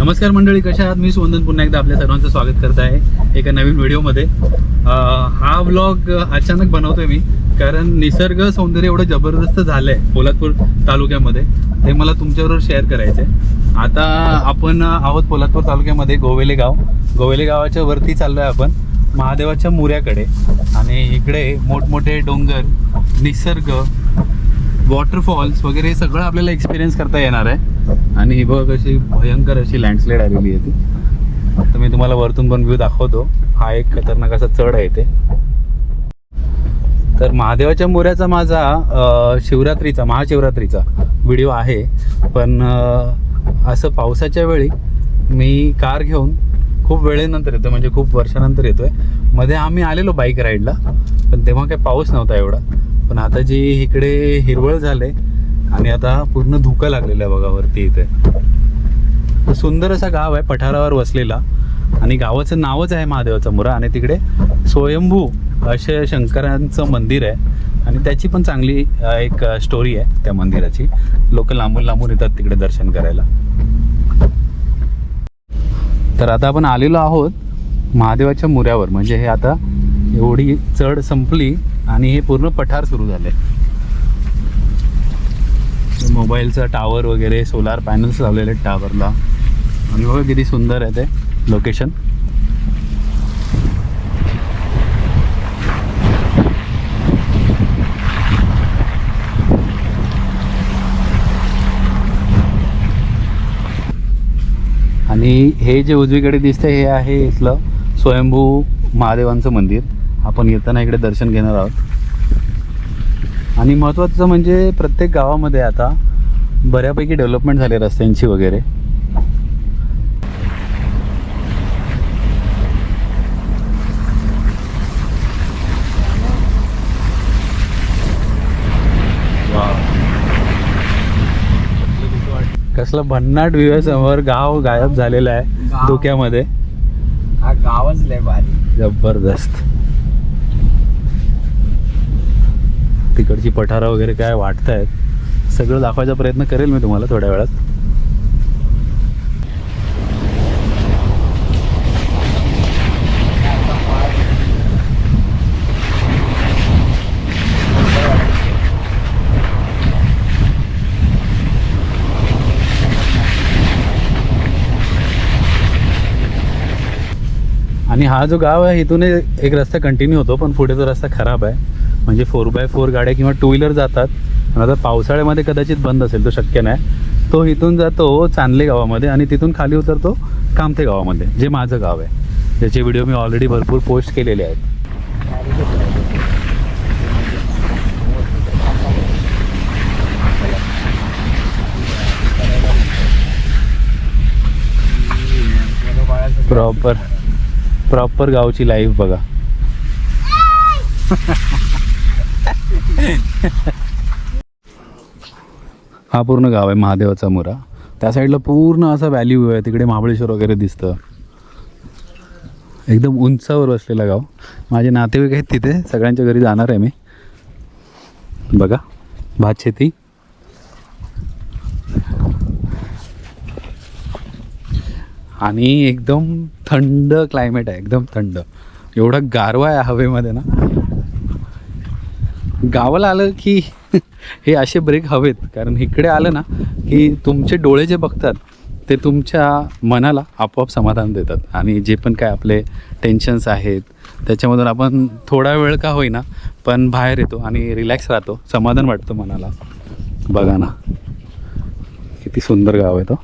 नमस्कार मंडळी कशा आहात? मी सुवंदन पुन्हा एकदा आपल्या सर्वांचं स्वागत करत आहे एका नवीन व्हिडिओमध्ये. हा व्लॉग अचानक बनवतोय मी कारण निसर्ग सौंदर्य एवढं जबरदस्त झालंय पोलादपूर तालुक्यामध्ये. ते मला तुमच्याबरोबर शेअर करायचं आहे आता आपण आहोत पोलादपूर तालुक्यामध्ये गोवेले गाव. गोवेले गावाच्या वरती चाललोय आपण महादेवाच्या मुऱ्याकडे. आणि इकडे मोठमोठे डोंगर निसर्ग वॉटरफॉल्स वगैरे हे सगळं आपल्याला एक्सपिरियन्स करता येणार आहे. आणि ही बघ अशी भयंकर अशी लँडस्लाईड आलेली आहे ती. तर मी तुम्हाला वरतून पण व्ह्यू दाखवतो. हा एक खतरनाक असा चढ आहे ते तर महादेवाच्या मोऱ्याचा माझा शिवरात्रीचा महाशिवरात्रीचा व्हिडिओ आहे. पण असं पावसाच्या वेळी मी कार घेऊन खूप वेळेनंतर येतो म्हणजे खूप वर्षानंतर येतोय. मध्ये आम्ही आलेलो बाईक राईडला पण तेव्हा काही पाऊस नव्हता एवढा. पण आता जी इकडे हिरवळ झाले आणि आता पूर्ण धुकं लागलेलं आहे बघा वरती इथे. सुंदर असा गाव आहे पठारावर वसलेला. आणि गावाचं नावच आहे महादेवाचा मुरा. आणि तिकडे स्वयंभू असे शंकरांचं मंदिर आहे. आणि त्याची पण चांगली एक स्टोरी आहे त्या मंदिराची. लोक लांबून लांबून येतात तिकडे दर्शन करायला. तर आता आपण आलेलो आहोत महादेवाच्या मुऱ्यावर. म्हणजे हे आता एवढी चढ संपली. आणि हे पूर्ण पठार सुरू झाले. मोबाईलचा टावर वगैरे सोलार पॅनल्स लावलेले आहेत टावरला आणि बघा किती सुंदर आहे ते लोकेशन आणि हे जे उजवीकडे दिसतंय हे आहे इथलं स्वयंभू महादेवांचं मंदिर. आपण येताना इकडे दर्शन घेणार आहोत. आणि महत्त्वाचं म्हणजे प्रत्येक गावामध्ये आता बऱ्यापैकी डेव्हलपमेंट झाले रस्त्यांची वगैरे. कसलं भन्नाट व्ह्यू समोर. गाव गायब झालेलं आहे. धुक्यामध्ये. हा गावच लय भारी. जबरदस्त. तिकडची पठारं वगैरे काय वाटत आहेत सगळं दाखवायचा प्रयत्न करेल मी तुम्हाला थोड्या वेळात. आणि हा जो गाव आहे इथून एक रस्ता कंटिन्यू होतो पण पुढे तो रस्ता खराब आहे. म्हणजे फोर बाय फोर गाड्या किंवा टू व्हीलर जातात. पण आता पावसाळ्यामध्ये कदाचित बंद असेल तो शक्य नाही. तो इथून जातो चांदले गावामध्ये आणि तिथून खाली उतरतो कामथे गावामध्ये जे माझं गाव आहे. त्याचे व्हिडिओ मी ऑलरेडी भरपूर पोस्ट केलेले आहेत. प्रॉपर प्रॉपर गावची लाईफ बघा. हा पूर्ण गाव आहे महादेवाचा मुरा. त्या साईडला पूर्ण असा व्हॅल्यू आहे तिकडे महाबळेश्वर वगैरे दिसतं. एकदम उंचावर बसलेलं गाव. माझे नातेवाईक आहेत तिथे सगळ्यांच्या घरी जाणार आहे मी. बघा भात शेती. आणि एकदम थंड क्लायमेट आहे एकदम थंड. एवढा गारवा आहे हवेमध्ये ना. गावाला आलं की हे असे ब्रेक हवेत. कारण इकडे आलं ना की तुमचे डोळे जे बघतात ते तुमच्या मनाला आपोआप समाधान देतात. आणि जे पण काय आपले टेन्शन्स आहेत त्याच्यामधून आपण थोडा वेळ का होईना पण बाहेर येतो आणि रिलॅक्स राहतो. समाधान वाटतं मनाला. बघा ना. किती सुंदर गाव आहे तो.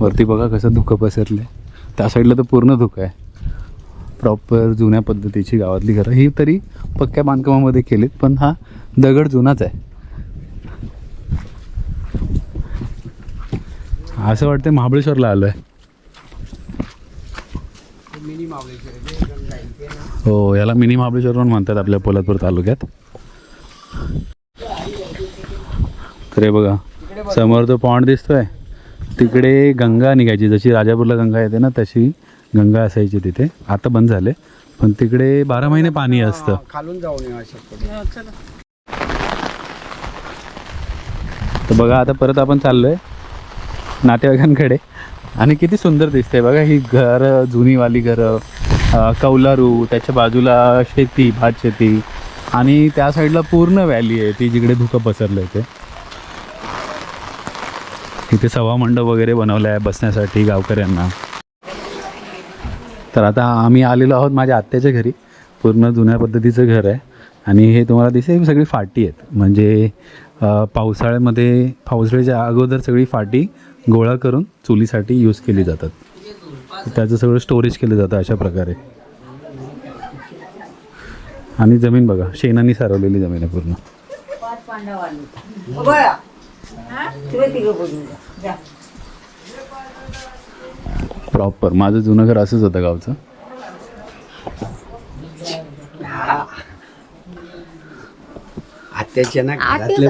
वरती बघा कसं धुकं पसरलं आहे त्या साईडला तर पूर्ण धुकं आहे. प्रॉपर जुन्या पद्धतीची गावातली घरं. ही तरी पक्क्या बांधकामामध्ये केलीत पण हा दगड जुनाच आहे. असं वाटतं महाबळेश्वरला आलो आहे हो याला मिनी महाबळेश्वर पण म्हणतात आपल्या पोलादपूर तालुक्यात. तर हे बघा समोर तो पॉन्ड दिसतोय. तिकडे गंगा निघायची. जशी राजापूरला गंगा येते ना तशी गंगा असायची तिथे. आता बंद झाले. पण तिकडे बारा महिने पाणी असतं. खालून जाऊन तर बघा आता परत आपण चाललोय नातेवाईकांकडे. आणि किती सुंदर दिसते बघा ही घर जुनीवाली घरं कौलारू त्याच्या बाजूला शेती भात शेती. आणि त्या साईडला पूर्ण व्हॅली आहे ती जिकडे धुकं पसरलं आहे ते. इथे सभामंडप वगैरे बनवलं आहे बसण्यासाठी गावकऱ्यांना. तर आता आम्ही आलेलो आहोत माझ्या आत्याच्या घरी. पूर्ण जुन्या पद्धतीचं घर आहे. आणि हे तुम्हाला दिसेल सगळी फाटी आहेत. म्हणजे पावसाळ्यामध्ये पावसाळ्याच्या अगोदर सगळी फाटी गोळा करून चुलीसाठी यूज केली जातात. त्याचं सगळं स्टोरेज केलं जातं अशा प्रकारे. आणि जमीन बघा शेणाने सारवलेली जमीन आहे पूर्ण. प्रॉपर माझं जुनं घर असंच होतं गावचं. आत्याच्या ना घरातले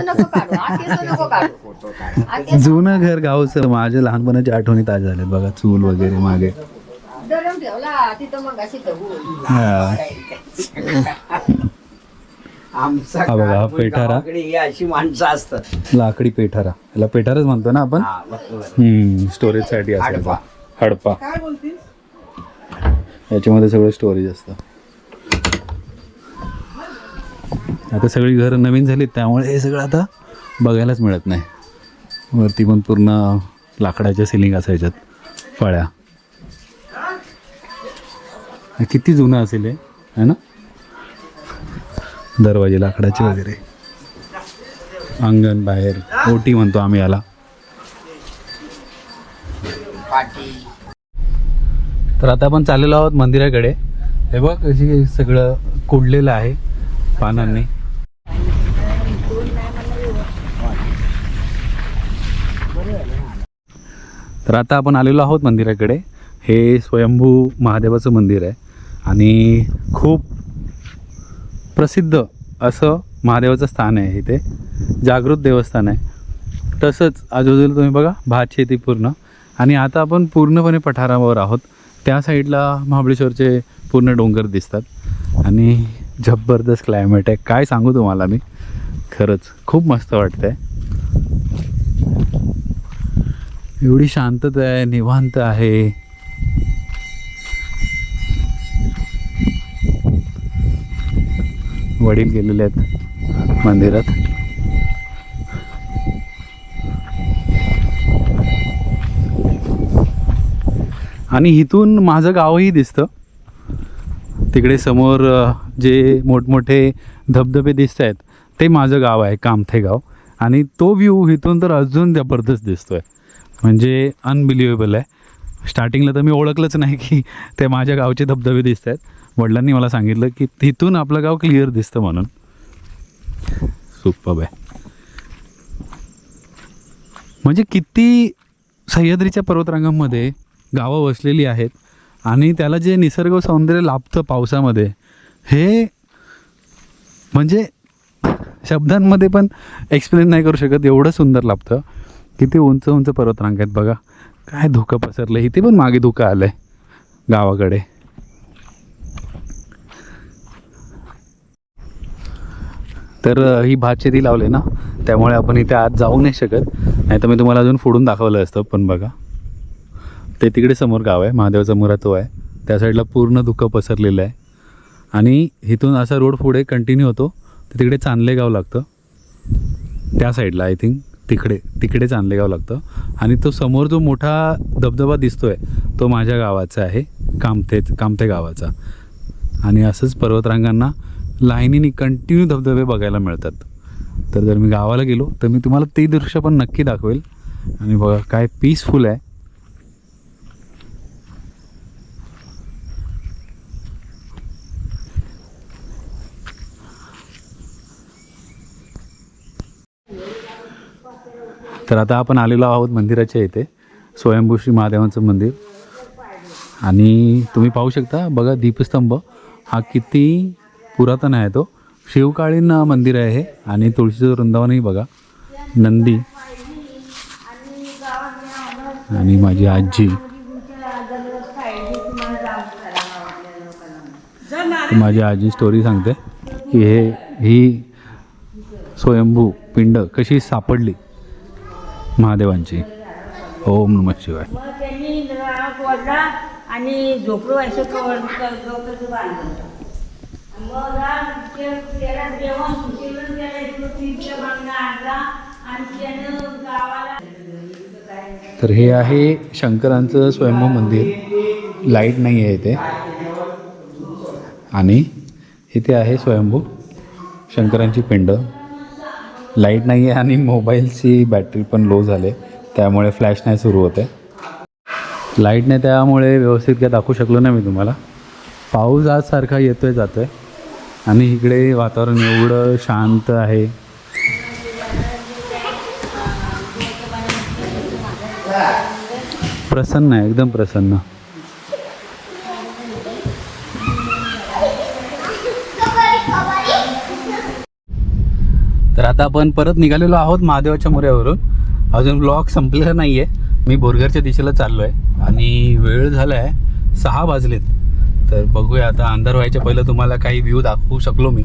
फोटो काढ जुनं घर गावचं. माझ्या लहानपणाच्या आठवणी ताज्या झाल्यात बघा चूल वगैरे मागे. दरम ठेवला तिथं मग अशी ढबू हा. आमचा हा बघा, हा पेठारा. गावाकडे ही अशी माणसं असतात. लाकडी पेठारा. याला पेठाराच म्हणतो ना आपण? हा बरोबर. हम्म स्टोरेजसाठी हडपा. याच्यामध्ये सगळं स्टोरेज असतं. आता सगळी घरं नवीन झालीत त्यामुळे हे सगळं आता बघायलाच मिळत नाही. वरती पण पूर्ण लाकडाच्या सिलिंग असायच्यात फळ्या. किती जुनं असेल हे है ना? दरवाजे लाकडाचे वगैरे. अंगण बाहेर ओटी म्हणतो आम्ही याला. पाटी. तर आता आपण चाललेलो आहोत मंदिराकडे. हे बघ अशी सगळं कोडलेलं आहे पानांनी. तर आता आपण आलेलो आहोत मंदिराकडे. हे स्वयंभू महादेवाचं मंदिर आहे. आणि खूप प्रसिद्ध असं महादेवाचं स्थान आहे इथे. जागृत देवस्थान आहे. तसंच आजूबाजूला तुम्ही बघा भात शेती पूर्ण. आणि आता आपण पूर्णपणे पठारावर आहोत. त्या साईडला महाबळेश्वरचे पूर्ण डोंगर दिसतात. आणि जबरदस्त क्लायमेट आहे. काय सांगू तुम्हाला मी? खरंच खूप मस्त वाटतंय. एवढी शांतता आहे निवांत आहे. वडील गेलेले आहेत मंदिरात. आणि इथून माझं गावही दिसतं. तिकडे समोर जे मोठमोठे धबधबे दिसत आहेत ते माझं गाव आहे कामथे गाव. आणि तो व्ह्यू इथून तर अजून जबरदस्त दिसतो म्हणजे आहे म्हणजे अनबिलिव्हेबल आहे. स्टार्टिंगला तर मी ओळखलंच नाही की ते माझ्या गावचे धबधबे दिसत आहेत. वडिलांनी मला सांगितलं की तिथून आपलं गाव क्लिअर दिसतं म्हणून. सुपर आहे. म्हणजे किती सह्याद्रीच्या पर्वतरांगांमध्ये गावं वसलेली आहेत. आणि त्याला जे निसर्ग सौंदर्य लाभतं पावसामध्ये हे म्हणजे शब्दांमध्ये पण एक्सप्लेन नाही करू शकत. एवढं सुंदर लाभतं. किती उंच उंच पर्वतरांग आहेत बघा. काय धुकं पसरलं इथे पण मागे धुकं आलं आहे गावाकडे. तर ही भात शेती लावली ना त्यामुळे आपण इथे आत जाऊ नाही शकत. नाही तर मी तुम्हाला अजून फोडून दाखवलं असतं पण बघा. ते तिकडे समोर गाव आहे महादेवाचा मुरा तो आहे. त्या साईडला पूर्ण धुकं पसरलेलं आहे. आणि इथून असा रोड पुढे कंटिन्यू होतो तर तिकडे चांदलेगाव लागतं. त्या साईडला आय थिंक तिकडे तिकडे चांदलेगाव लागतं. आणि तो समोर जो मोठा धबधबा दिसतोय तो माझ्या गावाचा आहे कामथे कामथे गावाचा. आणि असंच पर्वतरांगांना लाईनीने कंटिन्यू धबधबे बघायला मिळतात. तर जर मी गावाला गेलो तर मी तुम्हाला ते दृश्य पण नक्की दाखवेल. आणि बघा काय पीसफुल आहे. तर आता आपण आलेलो आहोत मंदिराच्या इथे स्वयंभू श्री महादेवांचं मंदिर. आणि तुम्ही पाहू शकता बघा दीपस्तंभ हा किती पुरातन आहे तो. शिवकालीन मंदिर आहे हे आणि तुळशीचं वृंदावनही बघा. नंदी. आणि माझी आजी. माझी आजी स्टोरी सांगते की हे ही स्वयंभू पिंड कशी सापडली. महादेवांची. ओम नम शिवाय. मग त्यांनी राग वाढला आणि झोपडं व्हायचं कवर गवताचं बांधलं मग राग ते- त्याला जेवण सुशीलन त्याला इकडं तीनच्या मागणं आणला आणि त्यानं गावाला तर हे आहे शंकरांचं स्वयंभू मंदिर. लाइट नाही आहे इथे. आणि इथे आहे स्वयंभू. शंकरांची पिंड. लाइट नाही आहे आणि मोबाईलची बॅटरी पण लो झाले. त्यामुळे फ्लॅश नाही सुरू होते. लाइट नाही त्यामुळे व्यवस्थित काय दाखवू शकलो नाही मी तुम्हाला. पाऊस आज सारखा येतोय आहे आणि इकडे वातावरण एवढं शांत आहे. प्रसन्न आहे एकदम प्रसन्न. आता आपण परत निघालेलो आहोत महादेवाच्या मोऱ्यावरून. अजून ब्लॉग संपलेला नाही आहे मी बोरघरच्या दिशेला चाललो आहे आणि वेळ झाला आहे सहा वाजलेत. तर बघूया आता अंधार व्हायच्या पहिलं तुम्हाला काही व्ह्यू दाखवू शकलो मी.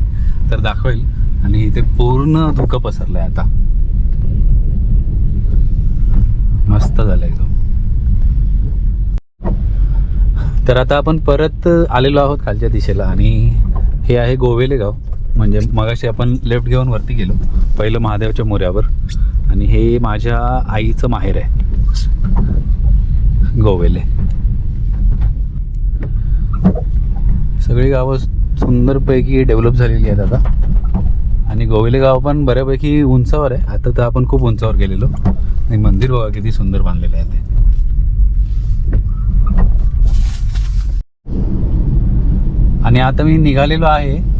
तर दाखवेल. आणि इथे पूर्ण धुकं पसरलं आहे आता. मस्त झालं एकदम. तर आता आपण परत आलेलो आहोत खालच्या दिशेला. आणि हे आहे गोवेले गाव. म्हणजे मगाशी आपण लेफ्ट घेऊन वरती गेलो. पहिलं महादेवाच्या मोऱ्यावर. आणि हे माझ्या आईचं माहेर आहे. गोवेले. सगळी गावं सुंदरपैकी डेव्हलप झालेली आहेत आता. आणि गोवेले गाव पण बऱ्यापैकी उंचावर आहे. आता तर आपण खूप उंचावर गेलेलो. आणि मंदिर बघा किती सुंदर बांधलेलं आहे ते. आणि आता मी निघालेलो आहे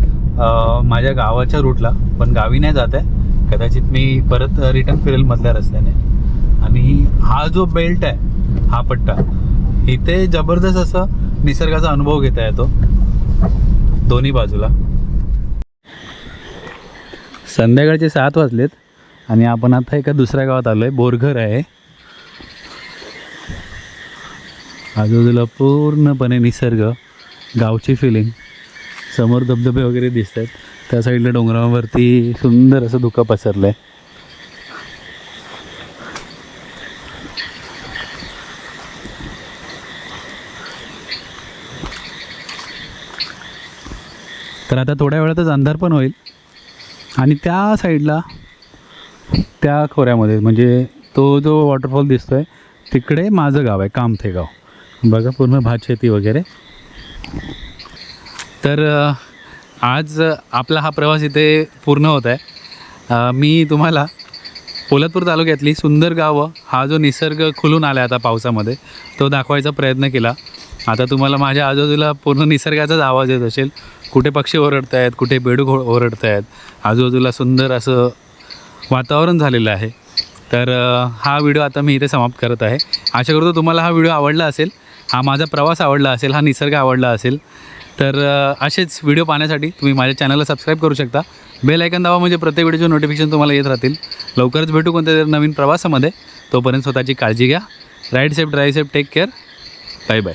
माझ्या गावाच्या रूटला पण गावी नाही जात आहे. कदाचित मी परत रिटर्न फिरेल मधल्या रस्त्याने. आणि हा जो बेल्ट आहे हा पट्टा इथे जबरदस्त असं निसर्गाचा अनुभव घेता येतो. दोन्ही बाजूला. संध्याकाळचे सात वाजलेत आणि आपण आता एका दुसऱ्या गावात आलो आहे बोरघर आहे. आजूबाजूला पूर्णपणे निसर्ग गावची फिलिंग समोर धबधबे वगैरे दिसत आहेत त्या साईडला डोंगरावरती सुंदर असं धुकं पसरलं आहे तर आता थोड्या वेळातच अंधार पण होईल. आणि त्या साईडला त्या खोऱ्यामध्ये म्हणजे तो जो वॉटरफॉल दिसतो आहे तिकडे माझं गाव आहे कामथे गाव बघा पूर्ण भात शेती वगैरे. तर आज आपला हा प्रवास इथे पूर्ण होत आहे. मी तुम्हाला पोलादपूर तालुक्यातली सुंदर गावं हा जो निसर्ग खुलून आला आहे आता पावसामध्ये तो दाखवायचा प्रयत्न केला. आता तुम्हाला माझ्या आजूबाजूला पूर्ण निसर्गाचाच आवाज येत असेल. कुठे पक्षी ओरडत आहेत कुठे बेडूक ओरडत आहेत आजूबाजूला सुंदर असं वातावरण झालेलं आहे. तर हा व्हिडिओ आता मी इथे समाप्त करत आहे. आशा करतो तुम्हाला हा व्हिडिओ आवडला असेल हा माझा प्रवास आवडला असेल हा निसर्ग आवडला असेल. तर असेच व्हिडिओ पाहण्यासाठी तुम्ही माझ्या चॅनलला सबस्क्राईब करू शकता. बेल ऐकन दावा म्हणजे प्रत्येक व्हिडिओचे नोटिफिकेशन तुम्हाला येत राहतील. लवकरच भेटू कोणत्या तरी नवीन प्रवासामध्ये. तोपर्यंत स्वतःची काळजी घ्या. Right safe drive safe take care bye bye